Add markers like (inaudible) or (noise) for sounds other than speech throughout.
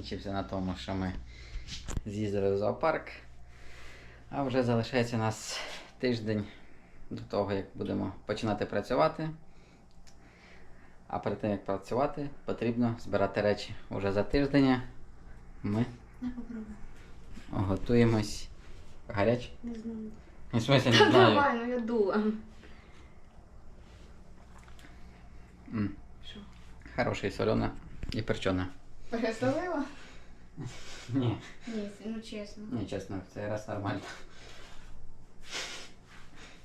закінчився на тому, що ми з'їздили в зоопарк. А вже залишається у нас тиждень до того, як будемо починати працювати. А перед тим як працювати, потрібно збирати речі. Уже за тиждень ми готуємось. Гаряче? Не знаю. В смысле, не знаю. давай, ну я дула. М? Хороше, солене і перчене. Пересолила? Ні, Ні, ну чесно. ні, чесно, в цей раз нормально.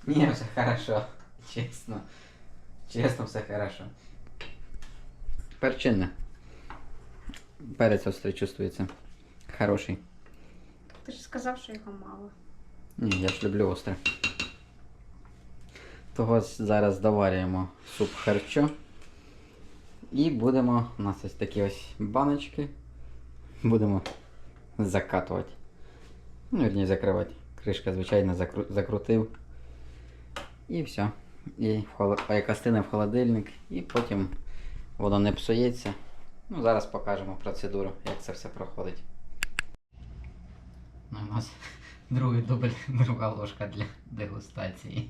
Ні, все хорошо. Чесно. Чесно, все хорошо. Перчинне. Перець острий чувствується. Хороший. Ти ж сказав, що його мало. Ні, я ж люблю остре. Того зараз доварюємо суп харчо. І будемо. У нас ось такі ось баночки. Будемо закатувати. Ну, вірні, закривати. Кришка, звичайно, закру... закрутив. І все. І в яка стине в холодильник, і потім воно не псується. Ну, зараз покажемо процедуру, як це все проходить. Ну, у нас (laughs) другий дубль, друга ложка для дегустації.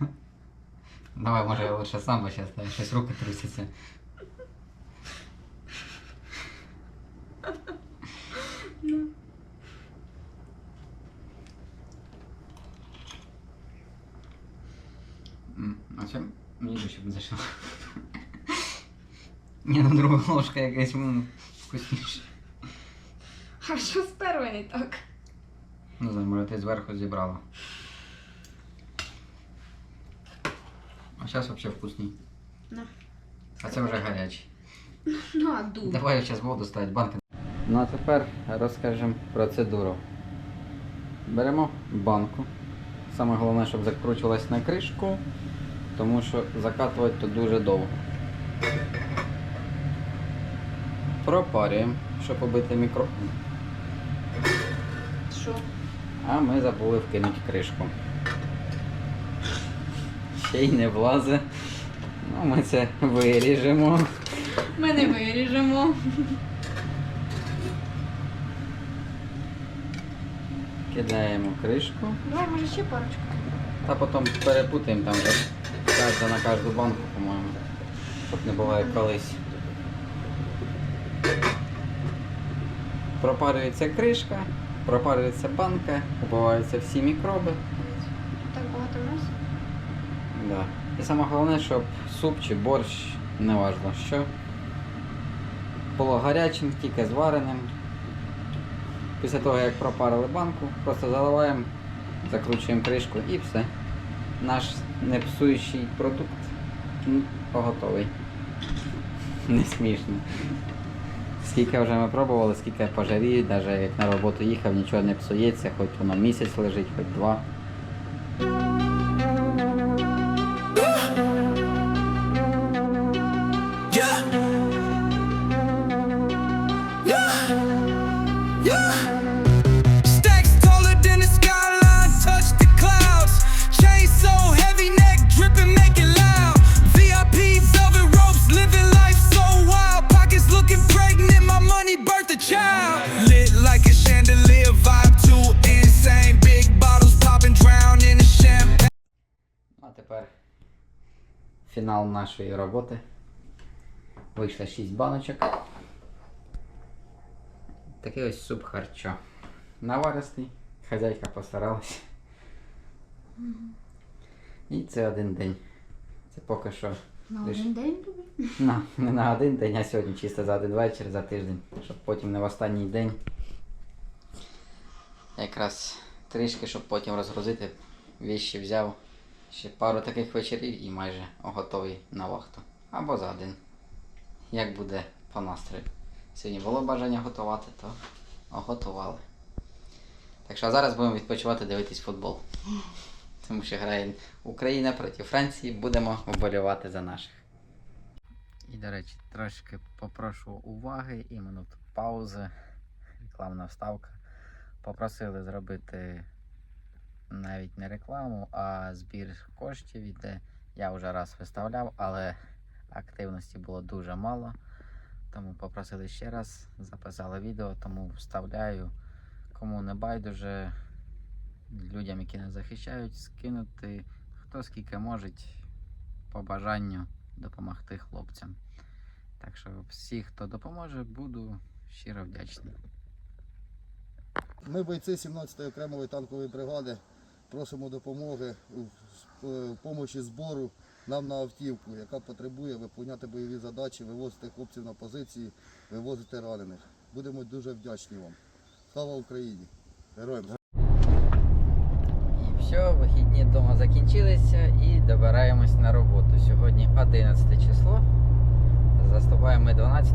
(laughs) Давай, може, я лучше сам, бо зараз щось руки трусяться. М, А чим мені же щоб не зайшло? Ні, ну друга ложка якась м, вкусніша. А що з першої не так? Не знаю, може ти зверху зібрала. А зараз взагалі вкусний. На. А це вже гарячий. Ну, а дула. Давай я зараз воду ставити банки. Ну а тепер розкажемо процедуру. Беремо банку. Саме головне, щоб закручувалась на кришку, тому що закатувати то дуже довго. Пропарюємо, щоб побити мікро. Що? А ми забули вкинути кришку. Ще й не влазе. Ну, ми це виріжемо. Ми не виріжемо. Кидаємо кришку. Давай, може ще парочку. Та потім перепутаємо там вже кожна на кожну банку, по-моєму. Щоб не як колись. Пропарюється кришка, пропарюється банка, убиваються всі мікроби. Так багато м'яса. Да. І саме головне, щоб суп чи борщ, неважно що, було гарячим, тільки звареним. Після того, як пропарили банку, просто заливаємо, закручуємо кришку і все. Наш не псуючий продукт готовий. Не смішно. Скільки вже ми пробували, скільки пожарів, навіть як на роботу їхав, нічого не псується, хоч воно місяць лежить, хоч два. Нашої роботи. Вийшло 6 баночок. Такий ось суп харчо. Наваристий. Хазяйка постаралась. І це один день. Це поки що. На лиш- один день? На, не на один день, а сьогодні чисто за один вечір, за тиждень. Щоб потім не в останній день. Якраз трішки, щоб потім розгрузити, віщі взяв. Ще пару таких вечорів і майже готовий на вахту. Або за один. Як буде по настрою. Сьогодні було бажання готувати, то готували. Так що зараз будемо відпочивати дивитись футбол. Тому що грає Україна проти Франції, будемо вболівати за наших. І, до речі, трошки попрошу уваги і минуту паузи. Рекламна вставка. Попросили зробити навіть не рекламу, а збір коштів іде. Я вже раз виставляв, але активності було дуже мало. Тому попросили ще раз, записали відео, тому вставляю. Кому не байдуже, людям, які нас захищають, скинути хто скільки може по бажанню допомогти хлопцям. Так що всі, хто допоможе, буду щиро вдячний. Ми бойці 17-ї окремої танкової бригади просимо допомоги в в помощі збору нам на автівку, яка потребує виповняти бойові задачі, вивозити хлопців на позиції, вивозити ранених. Будемо дуже вдячні вам. Слава Україні! Героям! І все, вихідні вдома закінчилися і добираємось на роботу. Сьогодні 11 число. Заступаємо ми 12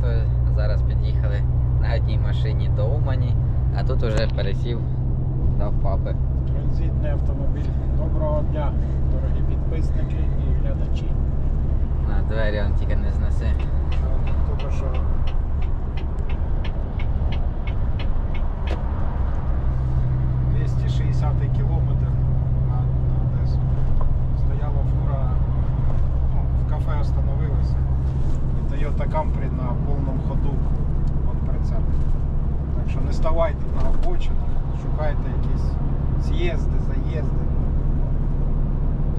Зараз під'їхали на одній машині до Умані, а тут уже пересів до папи. Транзитний автомобіль. Доброго дня, дорогі підписники і глядачі. На двері он тільки не знеси. Тільки що – 260 кілометр на, на Одесу. Стояла фура, ну, в кафе остановилася. І Toyota Camry на повному ходу від прицеп. Так що не ставайте на обочину, шукайте якісь заїзди.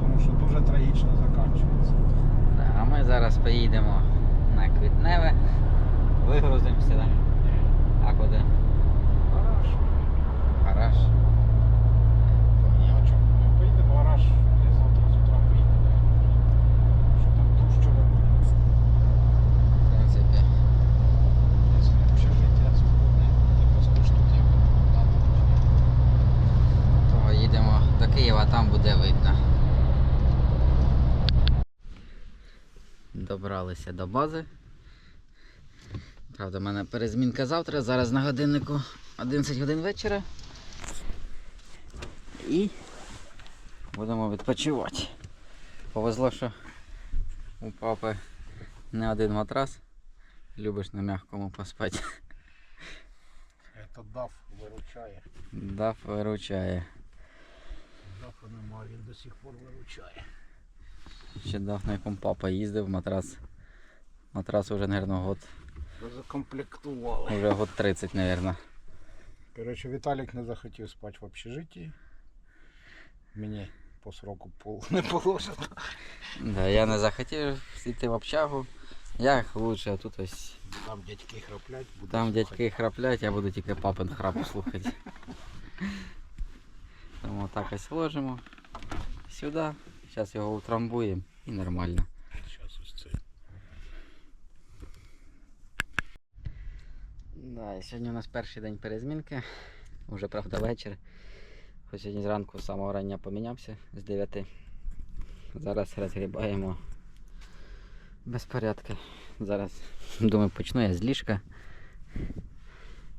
Тому що дуже трагічно закінчується. А ми зараз поїдемо на Квітневе, вигрузимося. да? А куди? Гараж. Гараж. А чому? Поїдемо в гараж, я завтра з утра поїдемо. Що там дощове буде. В принципі, Якщо общежиття свободне, то без штук я буду дати. того їдемо до Києва, там буде видно. Добралися до бази. Правда, в мене перезмінка завтра, зараз на годиннику 11 годин вечора. І будемо відпочивати. Повезло, що у папи не один матрас. Любиш на м'якому поспати. Це дав виручає. Дав виручає. Дафа нема, він до сих пор виручає. Ще дав на якому папа їздив, матрас. Матрас уже, наверное, год. Закомплектували. Уже год 30, наверное. Коротше, Віталік не захотів спати в общежитті. Мені по сроку пол не положено. Да, я не захотів йти в общагу. Як лучше, а тут ось Там дядьки храплять, буду там слухати. дядьки храплять, я буду тільки папин храп слухати. Тому так ось ложимо сюди. Зараз його утрамбуємо і нормально. Щас ось це. Да, сьогодні у нас перший день перезмінки. Уже правда вечір. Хоч сьогодні зранку з самого рання помінявся з 9. Зараз розгрібаємо безпорядки. Зараз думаю почну я з ліжка.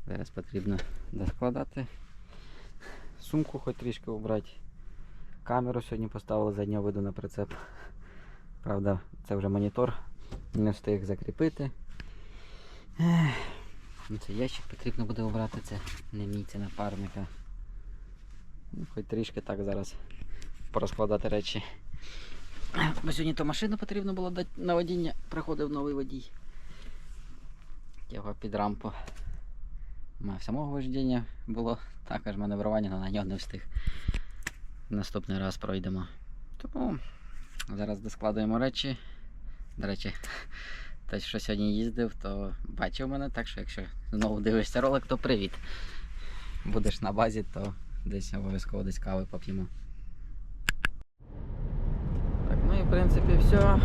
Зараз потрібно доскладати. Сумку хоч трішки убрати. Камеру сьогодні поставили заднього виду на прицеп. Правда, це вже монітор. Не встиг закріпити. Ну, Це ящик потрібно буде обрати, це не мій, це напарника. Ну, хоч трішки так зараз порозкладати речі. Бо сьогодні то машину потрібно було дати на водіння, приходив новий водій. Його під рампу. Мене самого вождіння було також маневрування, але на нього не встиг. Наступний раз пройдемо. Тому зараз доскладуємо речі. До речі, той, що сьогодні їздив, то бачив мене, так що якщо знову дивишся ролик, то привіт. Будеш на базі, то десь обов'язково десь кави поп'ємо. Так, ну і в принципі все.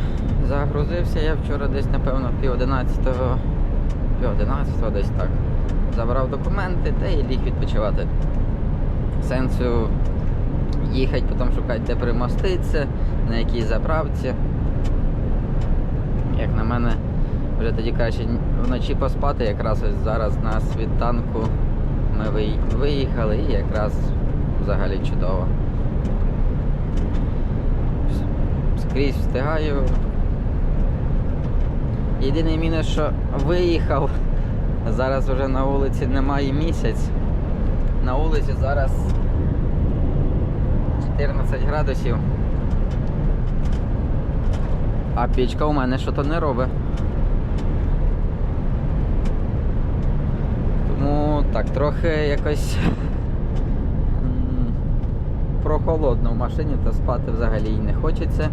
Загрузився я вчора десь, напевно, пів одинадцятого, пів одинадцятого десь так. Забрав документи та і ліг відпочивати. Сенсу їхати, потім шукати, де примоститися, на якій заправці. Як на мене, вже тоді краще вночі поспати, якраз ось зараз на світанку ми виїхали і якраз взагалі чудово. Скрізь встигаю. Єдиний мінус, що виїхав. Зараз вже на вулиці немає місяць. На вулиці зараз 14 градусів. А пічка у мене що то не робить. Ну так, трохи якось прохолодно в машині, то спати взагалі й не хочеться.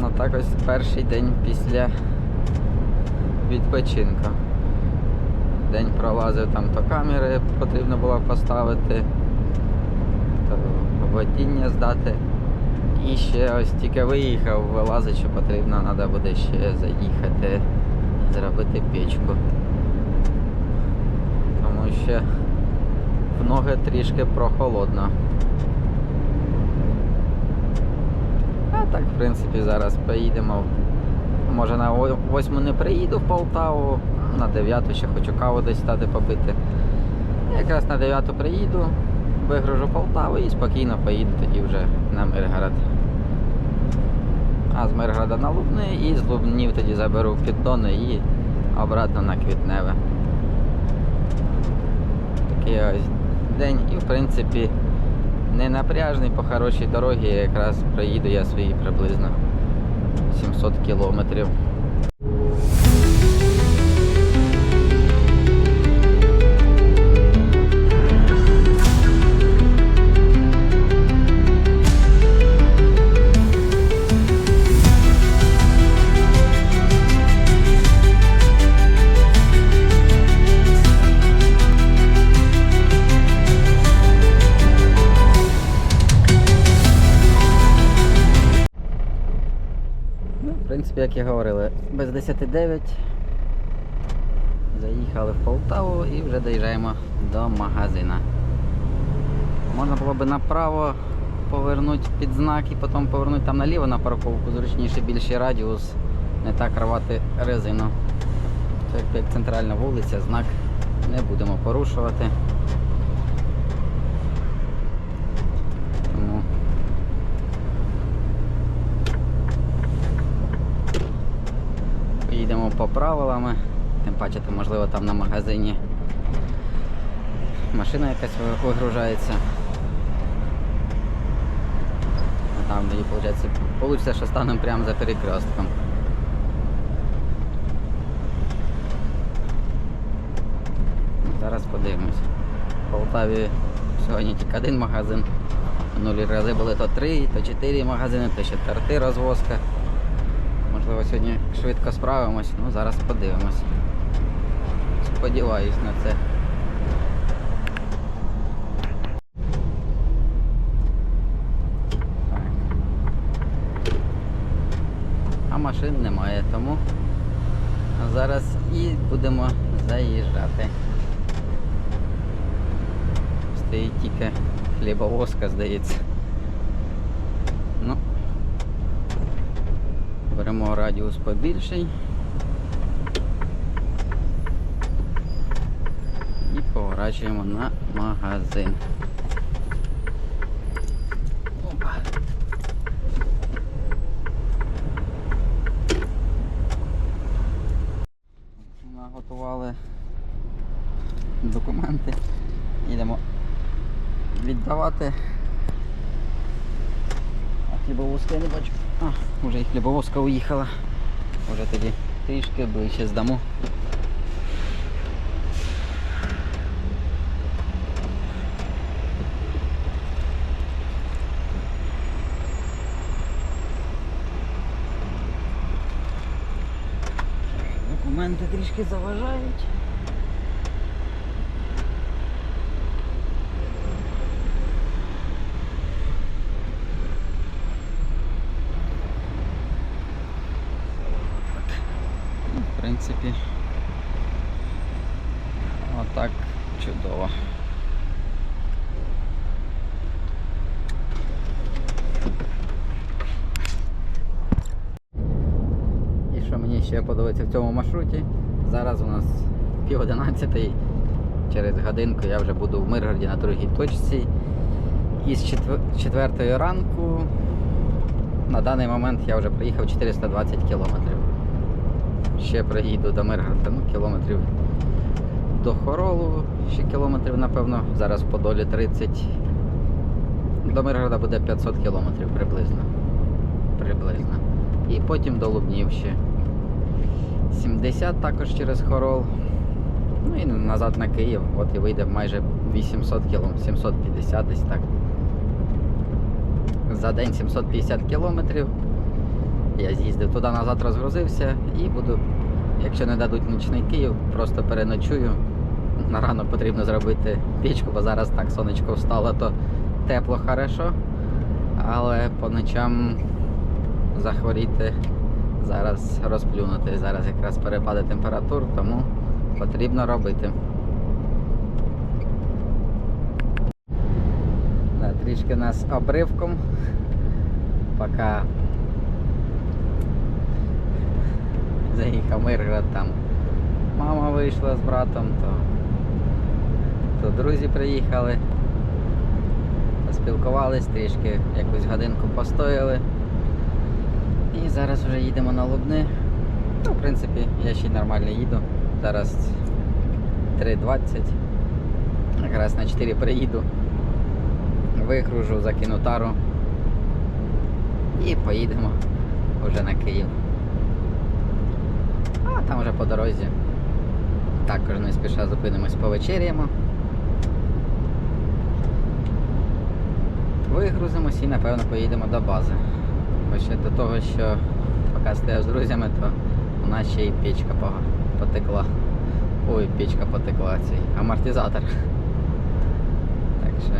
Ну так ось перший день після відпочинку. День пролазив там, то камери потрібно було поставити, то водіння здати. І ще ось тільки виїхав, вилазить, що потрібно, треба буде ще заїхати, зробити печку. Що в ноги трішки прохолодно. А так, в принципі, зараз поїдемо. Може на во- восьму не приїду в Полтаву, на дев'яту ще хочу каву десь стати попити. Якраз на дев'яту приїду, вигружу Полтаву і спокійно поїду тоді вже на Миргород. А з Миргорода на Лубни і з Лубнів тоді заберу піддони і обратно на Квітневе. Такий ось день і в принципі не напряжний по хорошій дорогі, якраз проїду я свої приблизно 700 кілометрів. Як і говорили, без 10.09 заїхали в Полтаву і вже доїжджаємо до магазина. Можна було би направо повернути під знак і потім повернути там наліво на парковку, зручніше більший радіус, не так рвати резину. Так як центральна вулиця, знак не будемо порушувати. Тому Їдемо по правилами, тим паче, то, можливо, там на магазині машина якась вигружається. А Там тоді, виходить, вийде, що станемо прямо за перекрестком. Зараз подивимось. В Полтаві сьогодні тільки один магазин. Минулі рази були то три, то чотири магазини, то четвертий розвозка. Можливо, сьогодні швидко справимось, ну зараз подивимось. Сподіваюсь на це. А машин немає, тому зараз і будемо заїжджати. Стоїть тільки хлібовозка, здається. Ну, Беремо радіус побільший. І поворачуємо на магазин. Опа. Наготували документи. Йдемо віддавати. А хлібовозка я не бачу. А, вже і хлібовозка уїхала. Уже тоді трішки ближче здамо. Документи трішки заважають. Ну, В принципі, отак чудово. І що мені ще подобається в цьому маршруті, зараз у нас пів одинадцятий, через годинку я вже буду в Миргороді на другій точці. І з четвер- четвертої ранку на даний момент я вже проїхав 420 кілометрів. Ще приїду до Миргорода, ну, кілометрів до Хоролу, ще кілометрів, напевно. Зараз в Подолі 30. До Миргорода буде 500 кілометрів приблизно. Приблизно. І потім до Лубнів ще. 70 також через Хорол. Ну і назад на Київ, от і вийде майже 800 км, 750 десь так. За день 750 кілометрів. Я з'їздив туди назад, розгрузився і буду, якщо не дадуть нічний Київ, просто переночую. На ранок потрібно зробити пічку, бо зараз так сонечко встало, то тепло хорошо. Але по ночам захворіти, зараз розплюнути. Зараз якраз перепади температур, тому потрібно робити. Да, трішки нас обривком. Поки заїхав Миргород, там мама вийшла з братом, то, то друзі приїхали. Поспілкувались трішки, якусь годинку постояли. І зараз вже їдемо на Лубни. Ну, в принципі, я ще й нормально їду. Зараз 3.20. Якраз на 4 приїду. Вигружу, закину тару. І поїдемо вже на Київ. А там вже по дорозі. Також не спіша зупинимось повечеряємо. Вигрузимось і напевно поїдемо до бази. Бо ще до того, що поки стояв з друзями, то у нас ще й печка потекла. Ой, печка потекла цей амортизатор. Так що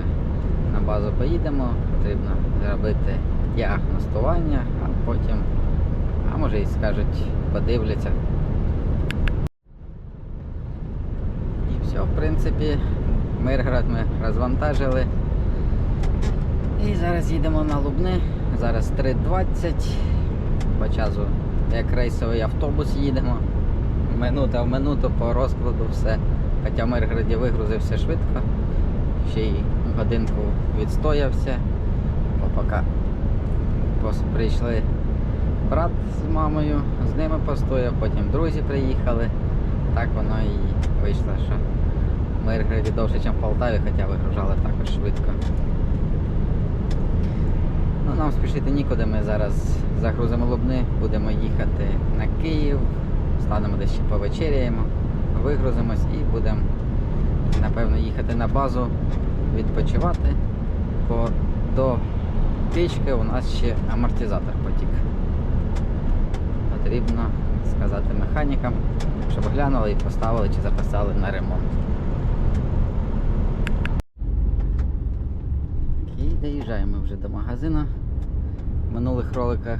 на базу поїдемо, потрібно зробити діагностування, а потім, а може і скажуть, подивляться. І все, в принципі, Миргород ми розвантажили. І зараз їдемо на Лубни. Зараз 3.20. По часу, як рейсовий автобус їдемо. Минута в минуту по розкладу все. Хоча в Миргороді вигрузився швидко. Ще й годинку відстоявся. Бо поки прийшли брат з мамою, з ними постояв, потім друзі приїхали. Так воно і вийшло, що в Миргороді довше, ніж в Полтаві, хоча вигружали також швидко. Спішити нікуди, ми зараз загрузимо лубни, будемо їхати на Київ, станемо десь ще повечеряємо, вигрузимось і будемо, напевно, їхати на базу, відпочивати, бо до пічки у нас ще амортизатор потік. Потрібно сказати механікам, щоб глянули і поставили чи записали на ремонт. Доїжджаємо вже до магазину. В минулих роликах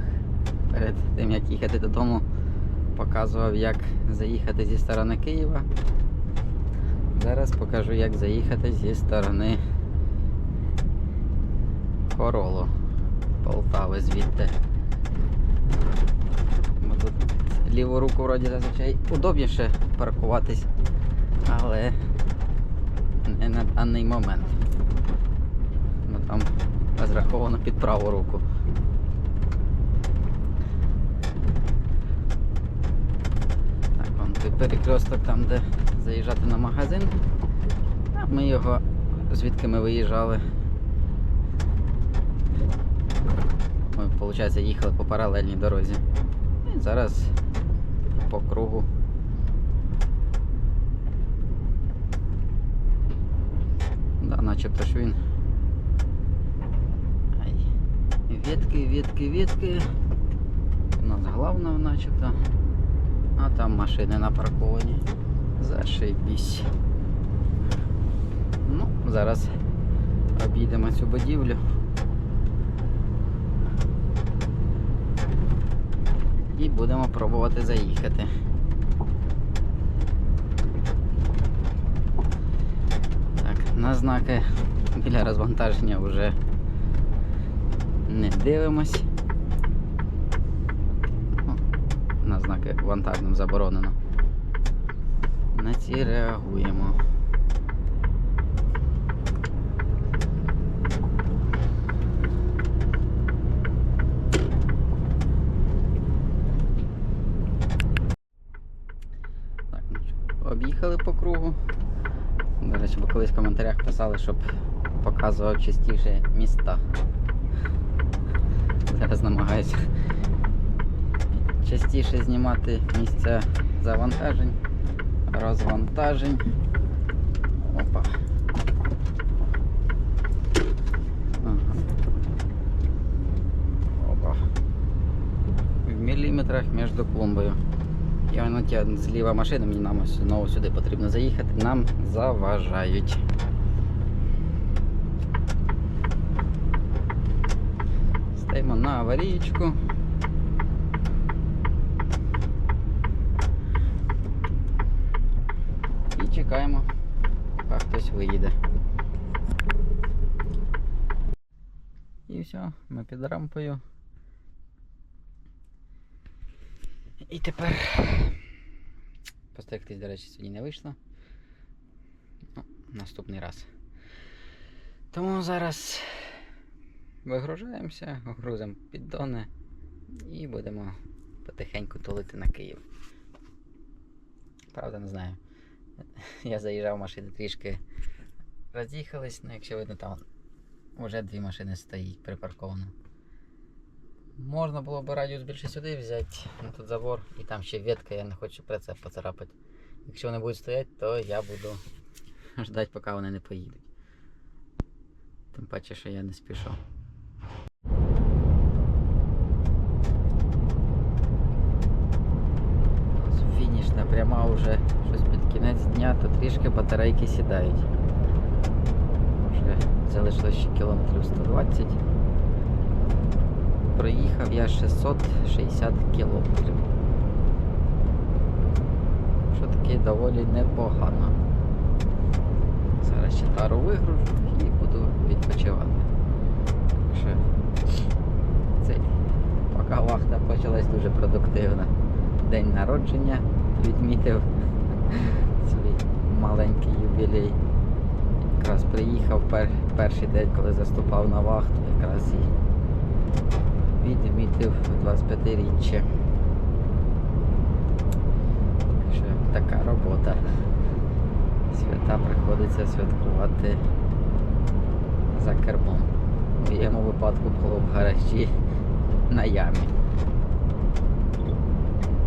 перед тим як їхати додому показував, як заїхати зі сторони Києва. Зараз покажу, як заїхати зі сторони Хоролу Полтави звідти. Бо тут ліву руку вроді зазвичай удобніше паркуватись, але не на даний момент. Бо там розраховано під праву руку. Так, вон той перекресток там, де заїжджати на магазин. А ми його звідки ми виїжджали. Ми, виходить, їхали по паралельній дорозі. І зараз по кругу. Да, начебто ж він. Ай. Ветки, ветки, ветки. У нас головне начебто. А там машини напарковані. Зашибісь. Ну, зараз обійдемо цю будівлю. І будемо пробувати заїхати. Так, на знаки біля розвантаження вже не дивимось. На знаки вантажним заборонено. На ці реагуємо. Так, ну об'їхали по кругу. До речі, бо колись в коментарях писали, щоб показував частіше міста. Зараз намагаюся частіше знімати місця завантажень. розвантажень. Опа. Опа. В міліметрах між клумбою. І воно тя зліва машина, мені нам знову сюди потрібно заїхати. Нам заважають. Стаємо на аварійку. І чекаємо, поки хтось виїде. І все, ми під рампою. І тепер постригтись, до речі, сьогодні не вийшло. Ну, наступний раз. Тому зараз вигружаємося, грузимо піддони і будемо потихеньку тулити на Київ. Правда, не знаю. (laughs) Я заїжджав, машини трішки роз'їхались, ну якщо видно, там вже дві машини стоїть припарковано. Можна було б радіус більше сюди взяти, на тут забор, і там ще ветка, я не хочу прицеп поцарапати. Якщо вони будуть стояти, то я буду (laughs) ждати, поки вони не поїдуть. Тим паче, що я не спішу. Фінішна пряма вже кінець дня, то трішки батарейки сідають. Вже залишилось ще кілометрів 120. Проїхав я 660 кілометрів. Що таки доволі непогано. Зараз ще тару вигружу і буду відпочивати. Так що цей, поки вахта почалась дуже продуктивна. День народження відмітив маленький юбілей. Якраз приїхав пер, перший день, коли заступав на вахту, якраз і відмітив 25-річчя. Так що така робота. Свята приходиться святкувати за кермом. В моєму випадку було в гаражі на ямі.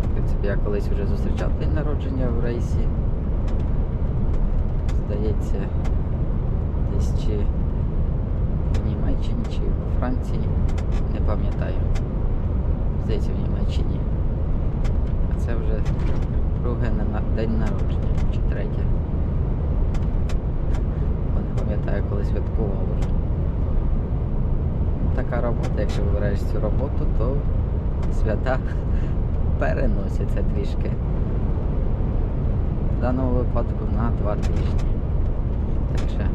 В принципі, я колись вже зустрічав день народження в рейсі. Здається, десь чи в Німеччині, чи у Франції. Не пам'ятаю. Здається, в Німеччині. А це вже друге день народження, чи третє. Бо не пам'ятаю, коли святкував вже. Ну, Така робота, якщо вибираєш цю роботу, то свята (laughs) переносяться трішки. В даному випадку на два тижні. Так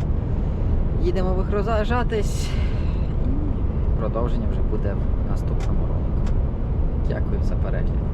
їдемо вигружатись і продовження вже буде в наступному ролику. Дякую за перегляд.